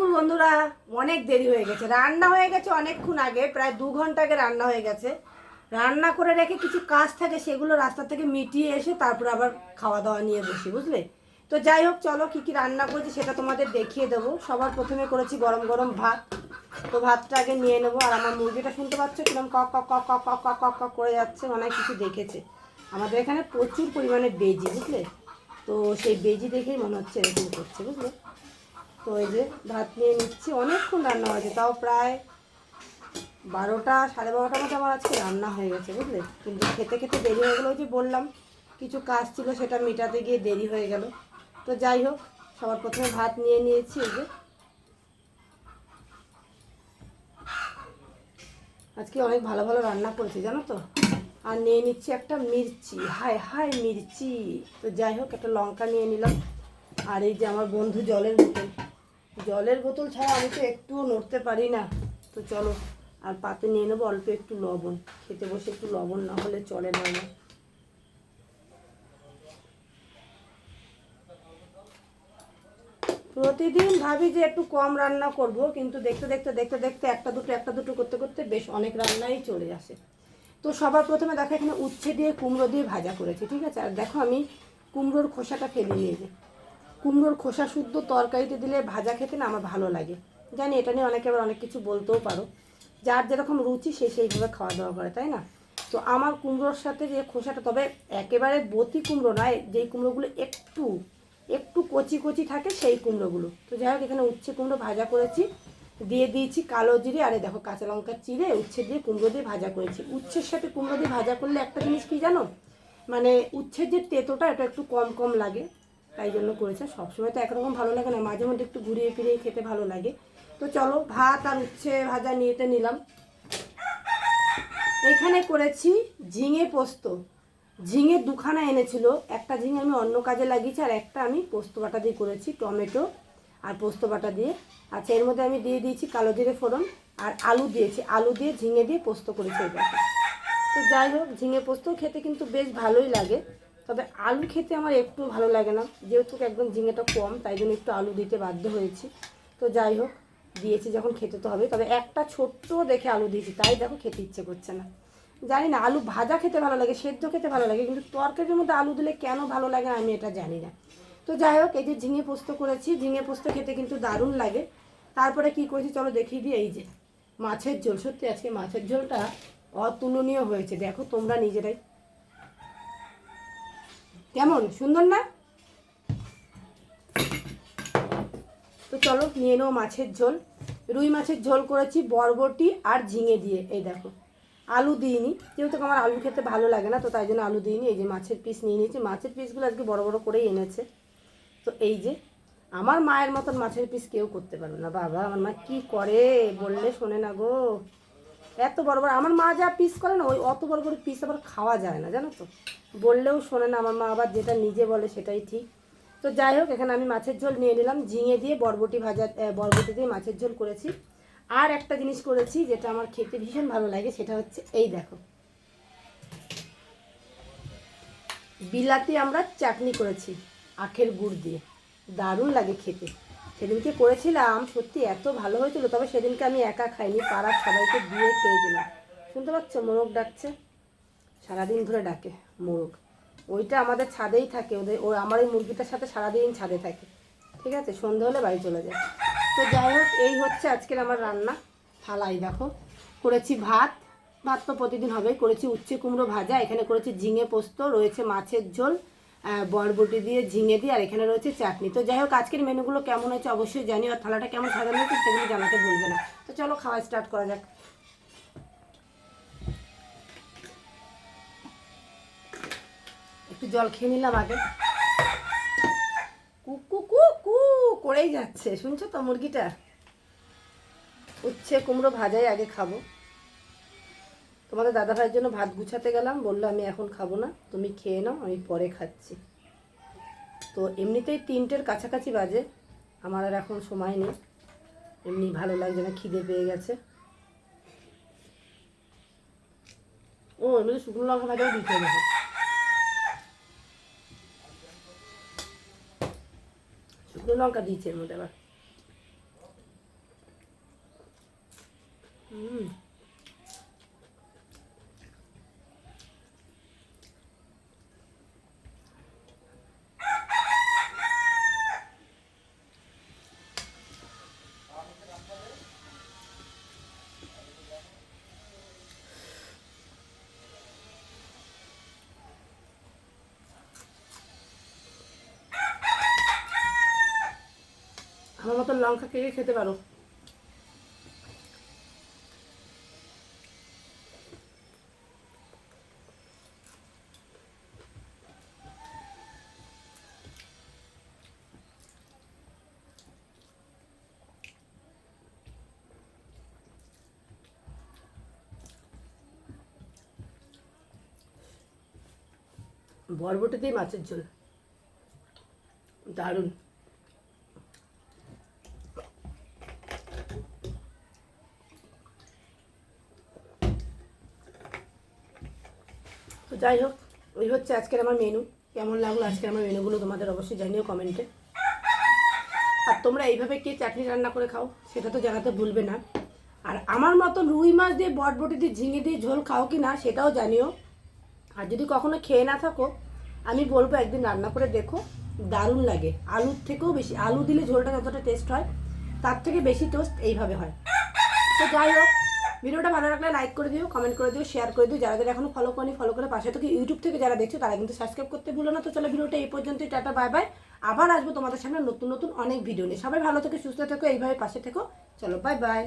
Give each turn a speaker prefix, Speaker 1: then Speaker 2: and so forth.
Speaker 1: দুপুর বন্ধুরা, অনেক দেরি হয়ে গেছে। রান্না হয়ে গেছে অনেকক্ষণ আগে, প্রায় দু ঘণ্টা আগে রান্না হয়ে গেছে। রান্না করে রেখে কিছু কাজ থাকে, সেগুলো রাস্তা থেকে মিটিয়ে এসে তারপর আবার খাওয়া দাওয়া নিয়ে বসি, বুঝলে? তো যাই হোক, চলো কী কী রান্না করেছি সেটা তোমাদের দেখিয়ে দেবো। সবার প্রথমে করেছি গরম গরম ভাত। তো ভাতটা আগে নিয়ে নেব। আর আমার মুরগিটা শুনতে পাচ্ছ কিরম কক কক কক কক কক কক কক কক করে যাচ্ছে, অনেক কিছু দেখেছে। আমাদের এখানে প্রচুর পরিমাণে বেজি, বুঝলে? তো সেই বেজি দেখেই মনে হচ্ছে এরকম করছে, বুঝলে? তো এই যে ভাত নিয়ে নিচ্ছি। অনেকক্ষণ রান্না হয়েছে, তাও প্রায় বারোটা, সাড়ে বারোটার মতো আমার আজকে রান্না হয়ে গেছে, বুঝলে? কিন্তু খেতে খেতে দেরি হয়ে গেলো যে বললাম, কিছু কাজ ছিল, সেটা মেটাতে গিয়ে দেরি হয়ে গেল। তো যাই হোক, সবার প্রথমে ভাত নিয়ে নিয়েছি, এই যে। আজকে অনেক ভালো ভালো রান্না করেছি, জানো তো? আর নিয়ে নিচ্ছি একটা মির্চি হাই হাই মির্চি। তো যাই হোক, একটা লঙ্কা নিয়ে নিলাম। আর এই যে আমার বন্ধু জলের বোতল। জলের বোতল ছাড়া আমি তো একটুও নড়তে পারি না। তো চলো, আর পাতে নিয়ে নেব অল্প একটু লবণ। খেতে বসে একটু লবণ না হলে চলে না আমার। প্রতিদিন ভাবি যে একটু কম রান্না করব, কিন্তু দেখতে দেখতে দেখতে দেখতে একটা দুটো একটা দুটো করতে করতে বেশ অনেক রান্নাই চলে আসে। তো সবার প্রথমে দেখো এখানে উচ্ছে দিয়ে কুমড়ো দিয়ে ভাজা করেছি, ঠিক আছে? আর দেখো আমি কুমড়োর খোসাটা ফেলে নিয়েছি। কুমড়োর খোসা শুদ্ধ তরকারিতে দিলে ভাজা খেতে না আমার ভালো লাগে। জানি এটা নিয়ে অনেকে আবার অনেক কিছু বলতেও পারো। যার যেরকম রুচি সে সেইভাবে খাওয়া দাওয়া করে, তাই না? তো আমার কুমড়োর সাথে যে খোসাটা, তবে একেবারে বতি কুমড়ো নয়, যেই কুমড়োগুলো একটু একটু কচি কচি থাকে সেই কুমড়োগুলো। তো যাই হোক, এখানে উচ্ছে কুমড়ো ভাজা করেছি। দিয়ে দিয়েছি কালো জিরে আরে দেখো কাঁচা লঙ্কা চিরে উচ্ছে দিয়ে কুমড়ো দিয়ে ভাজা করেছি। উচ্ছের সাথে কুমড়ো দিয়ে ভাজা করলে একটা জিনিস কি জানো? মানে উচ্ছের যে তেতোটা, এটা একটু কম কম লাগে। তাই জন্য করেছে। সবসময় তো একরকম ভালো লাগে না, মাঝে মধ্যে একটু ঘুরিয়ে ফিরিয়ে খেতে ভালো লাগে। তো চলো, ভাত আর উচ্ছে ভাজা নিয়েতে নিলাম। এখানে করেছি ঝিঙে পোস্ত। ঝিঙে দুখানা এনেছিল, একটা ঝিঙে আমি অন্য কাজে লাগিয়েছি, আর একটা আমি পোস্ত বাটা দিয়ে করেছি, টমেটো আর পোস্ত বাটা দিয়ে। আচ্ছা এর মধ্যে আমি দিয়ে দিয়েছি কালো জিরে ফোড়ন আর আলু দিয়েছি। আলু দিয়ে ঝিঙে দিয়ে পোস্ত করেছি এটা তো যাই হোক, ঝিঙে পোস্ত খেতে কিন্তু বেশ ভালোই লাগে। তবে আলু খেতে আমার একটু ভালো লাগে না। যেহেতু একদম ঝিঙেটা কম, তাই জন্য একটু আলু দিতে বাধ্য হয়েছি। তো যাই হোক, দিয়েছি যখন, খেতে তো হবে। তবে একটা ছোট্ট দেখে আলু দিয়েছি, তাই দেখো খেতে ইচ্ছে করছে না। জানি না, আলু ভাজা খেতে ভালো লাগে, সেদ্ধ খেতে ভালো লাগে, কিন্তু তরকারির মধ্যে আলু দিলে কেন ভালো লাগে আমি এটা জানি না। তো যাই হোক, এই যে ঝিঙে পোস্ত করেছি, ঝিঙে পোস্ত খেতে কিন্তু দারুণ লাগে। তারপরে কি করেছি, চলো দেখিয়ে দিই এই যে মাছের ঝোল। সত্যি আজকে মাছের ঝোলটা অতুলনীয় হয়েছে, দেখো তোমরা নিজেরাই। কেমন? সুন্দর না? তো চলো, নিয়ে নেব মাছের ঝোল। রুই মাছের ঝোল করেছি, বরবটি আর ঝিঙে দিয়ে। এই দেখো, আলু দিইনি। যেহেতু আমার আলু খেতে ভালো লাগে না, তো তাই জন্য আলু দিইনি। এই যে মাছের পিস নিয়ে নিয়েছি। মাছের পিসগুলো আজকে বড় বড় করেই এনেছে। তো এই যে, আমার মায়ের মতন মাছের পিস কেউ করতে পারবে না। বাবা, আমার মা কি করে? বললে শোনে না গো। এত বড় বড়, আমার মা যা পিস করে না, ওই অত বড় বড় পিস আবার খাওয়া যায় না, জানো তো? বললেও শোনে না, আমার মা আবার যেটা নিজে বলে সেটাই ঠিক। তো যাই হোক, এখানে আমি মাছের ঝোল নিয়ে নিলাম, ঝিঙে দিয়ে বরবটি ভাজা বরবটি দিয়ে মাছের ঝোল করেছি। আর একটা জিনিস করেছি যেটা আমার খেতে ভীষণ ভালো লাগে, সেটা হচ্ছে এই দেখো। বিলাতি আমরা চাটনি করেছি, আখের গুড় দিয়ে। দারুণ লাগে খেতে। সেদিনকে করেছিলাম, সত্যি এত ভালো হয়েছিল, তবে সেদিনকে আমি একা খাইনি, পাড়ার সবাইকে দিয়ে খেয়েছিলাম। শুনতে পাচ্ছ, মোরগ ডাকছে। সারাদিন ধরে ডাকে মোরগ। ওইটা আমাদের ছাদেই থাকে, ওদের, ও আমার এই মুরগিটার সাথে সারাদিন ছাদে থাকে। ঠিক আছে, সন্ধে হলে বাড়ি চলে যায়। তো যাই হোক, এই হচ্ছে আজকের আমার রান্না। থালাই দেখো, করেছি ভাত। ভাত তো প্রতিদিন হবেই, করেছি উচ্ছে কুমড়ো ভাজা, এখানে করেছি ঝিঙে পোস্ত, রয়েছে মাছের ঝোল। বরবটি দিয়ে, ঝিঙে দিয়ে, আর এখানে রয়েছে চাটনি। তো যাই হোক, আজকের মেনুগুলো কেমন হয়েছে অবশ্যই জানি আর থালাটা কেমন সাজানো হয়েছে সেগুলো জানাতে বলবে না। তো চলো, খাওয়া স্টার্ট করা যাক। একটু জল খেয়ে নিলাম আগে। কুকু কু কু, করেই যাচ্ছে। শুনছো তো মুরগিটা? উচ্ছে, কুমড়ো ভাজাই আগে খাব। তোমাদের দাদা ভাইয়ের জন্য ভাত গুছাতে গেলাম, বলল আমি এখন খাব না, তুমি খেয়ে নাও, আমি পরে খাচ্ছি। তো এমনিতেই তিনটের কাছাকাছি বাজে, আমার আর এখন সময় নেই, এমনি ভালো লাগছে না, খিদে পেয়ে গেছে। ও, এমনি শুকনো লঙ্কা ভাজাও দিতে হবে। শুকনো লঙ্কা দিয়েছে এর মধ্যে আবার। হুম। আমার মতো লঙ্কা কে খেতে পারো। বরবটি দিয়ে মাছের ঝোল। দারুণ। যাই হোক ওই হচ্ছে আজকের আমার মেনু কেমন লাগল আজকের আমার মেনুগুলো তোমাদের অবশ্যই জানিও কমেন্টে। আর তোমরা এইভাবে কে চাটনি রান্না করে খাও, সেটা তো জানাতে ভুলবে না। আর আমার মতন রুই মাছ দিয়ে, বটবটি দিয়ে, ঝিঙে দিয়ে ঝোল খাও কি না, সেটাও জানিও। আর যদি কখনো খেয়ে না থাকো, আমি বলব একদিন রান্না করে দেখো, দারুণ লাগে। আলুর থেকেও বেশি, আলু দিলে ঝোলটা যতটা টেস্ট হয়, তার থেকে বেশি টেস্ট এইভাবে হয়। তো যাই হোক ভিডিওটা ভালো লাগলে লাইক করে দিও কমেন্ট করে দিও শেয়ার করে দিও। যারা যারা এখনও ফলো করেনি ফলো করে পাশে থেকে ইউটিউব থেকে যারা দেখছ, তারা কিন্তু সাবস্ক্রাইব করতে ভুলো না। তো চলো ভিডিওটা এই পর্যন্তই, টাটা বাই বাই আবার আসব তোমাদের সামনে নতুন নতুন অনেক ভিডিও নিয়ে। সবাই ভালো থেকে, সুস্থ থেকো, এইভাবে পাশে থেকো। চলো বাই বাই